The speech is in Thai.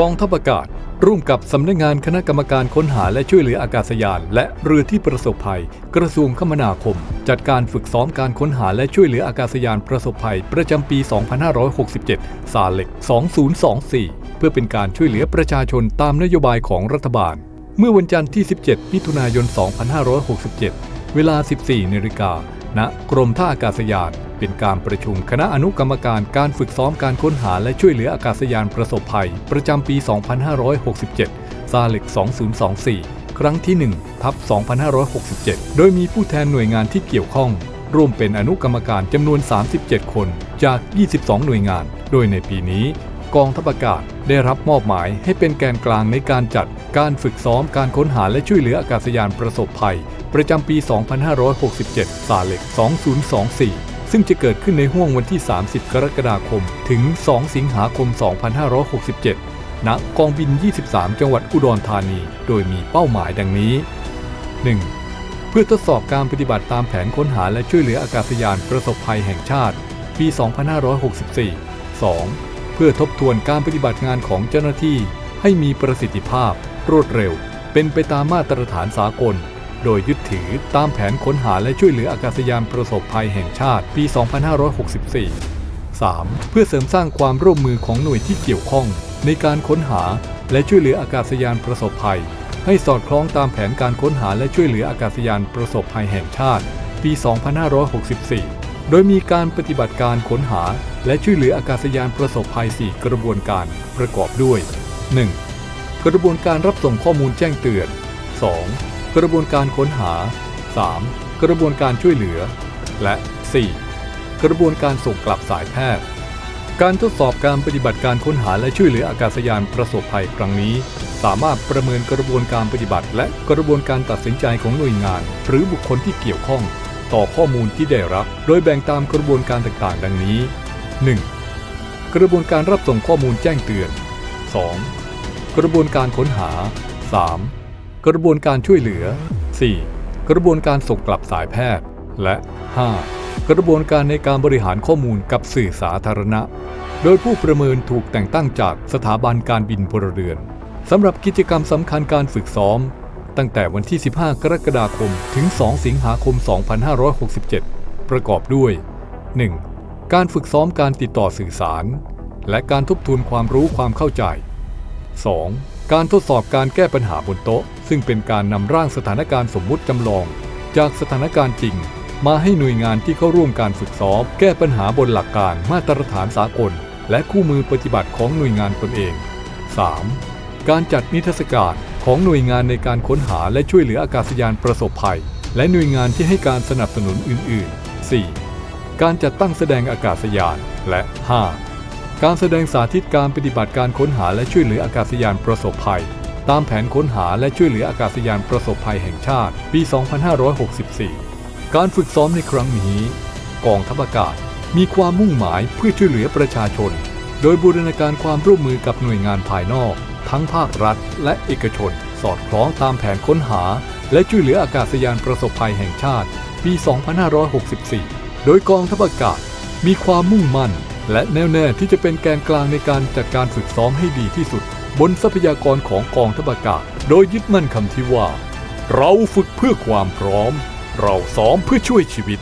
กองทัพอากาศ ร่วมกับสำนักงานคณะกรรมการค้นหาและช่วยเหลืออากาศยาน และเรือที่ประสบภัย กระทรวงคมนาคม จัดการฝึกซ้อมการค้นหาและช่วยเหลืออากาศยานประสบภัย ประจำปี 2567 ซาเล็ก 2024 เพื่อเป็นการช่วยเหลือประชาชนตามนโยบายของรัฐบาล เมื่อวันจันทร์ที่ 17 มิถุนายน 2567 เวลา 14นาฬิกาณกรมท่าอากาศยาน เป็นการประชุมคณะอนุกรรมการการฝึกซ้อมการค้นหาและช่วยเหลืออากาศยานประสบภัย ประจำปี 2567 ซาเล็ก 2024 ครั้งที่1ทับ2567 โดยมีผู้แทนหน่วยงานที่เกี่ยวข้อง ร่วมเป็นอนุกรรมการจำนวน 37 คนจาก 22 หน่วยงาน โดยในปีนี้กองทัพอากาศได้รับมอบหมายให้เป็นแกนกลางในการจัดการฝึกซ้อมการค้นหาและช่วยเหลืออากาศยานประสบภัย ประจำปี 2567ซาเล็ก 2024 ซึ่งจะเกิดขึ้นในห่วงวันที่ 30 กรกฎาคม ถึง 2 สิงหาคม 2567 ณ กองบิน 23 จังหวัดอุดรธานี โดยมีเป้าหมายดังนี้ 1. เพื่อทดสอบการปฏิบัติตามแผนค้นหาและช่วยเหลืออากาศยานประสบภัยแห่งชาติ ปี 2564 2. เพื่อทบทวนการปฏิบัติงานของเจ้าหน้าที่ ให้มีประสิทธิภาพ รวดเร็ว เป็นไปตามมาตรฐานสากล โดยยึดถือตามแผนค้นหาและช่วยเหลืออากาศยานประสบภัยแห่งชาติปี 2564 3. เพื่อเสริมสร้างความร่วมมือของหน่วยที่เกี่ยวข้อง ในการค้นหาและช่วยเหลืออากาศยานประสบภัย ให้สอดคล้องตามแผนการค้นหาและช่วยเหลืออากาศยานประสบภัยแห่งชาติ ปี 2564 โดยมีการปฏิบัติการค้นหา และช่วยเหลืออากาศยานประสบภัย 4 กระบวนการประกอบด้วย 1. กระบวนการรับส่งข้อมูลแจ้งเตือน 2. กระบวนการค้นหา 3. กระบวนการช่วยเหลือ และ 4. กระบวนการส่งกลับสายแพทย์ การทดสอบการปฏิบัติการค้นหาและช่วยเหลืออากาศยานประสบภัยครั้งนี้ สามารถประเมินกระบวนการปฏิบัติ และกระบวนการตัดสินใจของหน่วยงาน หรือบุคคลที่เกี่ยวข้อง ต่อข้อมูลที่ได้รับ โดยแบ่งตามกระบวนการต่างๆ ดังนี้ 1. กระบวนการรับส่งข้อมูลแจ้งเตือน 2. กระบวนการค้นหา 3. กระบวนการช่วยเหลือ 4. กระบวนการส่งกลับสายแพทย์ และ 5. กระบวนการในการบริหารข้อมูลกับสื่อสาธารณะ โดยผู้ประเมินถูกแต่งตั้งจากสถาบันการบินพลเรือนสำหรับกิจกรรมสำคัญการฝึกซ้อม ตั้งแต่วันที่ 15 กรกฎาคม ถึง 2 สิงหาคม 2567 ประกอบด้วย 1. การฝึกซ้อมการติดต่อสื่อสาร และการทบทวนความรู้ความเข้าใจ 2. การทดสอบการแก้ปัญหาบนโต๊ะ ซึ่งเป็นการนำร่างสถานการณ์สมมุติจำลอง จากสถานการณ์จริง มาให้หน่วยงานที่เข้าร่วมการฝึกซ้อมแก้ปัญหาบนหลักการมาตรฐานสากล และคู่มือปฏิบัติของหน่วยงานตนเอง 3. การจัดนิทรรศการของหน่วยงานในการค้นหาและช่วยเหลืออากาศยานประสบภัย และหน่วยงานที่ให้การสนับสนุนอื่น ๆ 4. การจัดตั้งแสดงอากาศยาน และ 5. การแสดงสาธิตการปฏิบัติการค้นหาและช่วยเหลืออากาศยานประสบภัย ตามแผนค้นหาและช่วยเหลืออากาศยานประสบภัยแห่งชาติ ปี 2564 การฝึกซ้อมในครั้งนี้ กองทัพอากาศมีความมุ่งหมายเพื่อช่วยเหลือประชาชน โดยบูรณาการความร่วมมือกับหน่วยงานภายนอก ทั้งภาครัฐ และเอกชน สอดคล้องตามแผนค้นหา และช่วยเหลืออากาศยานประสบภัยแห่งชาติ ปี 2564 โดยกองทัพอากาศมีความมุ่งมั่น และแน่วแน่ที่จะเป็นแกนกลางในการจัดการฝึกซ้อมให้ดีที่สุด บนทรัพยากรของกองทัพอากาศ โดยยึดมั่นคำที่ว่า เราฝึกเพื่อความพร้อม เราซ้อมเพื่อช่วยชีวิต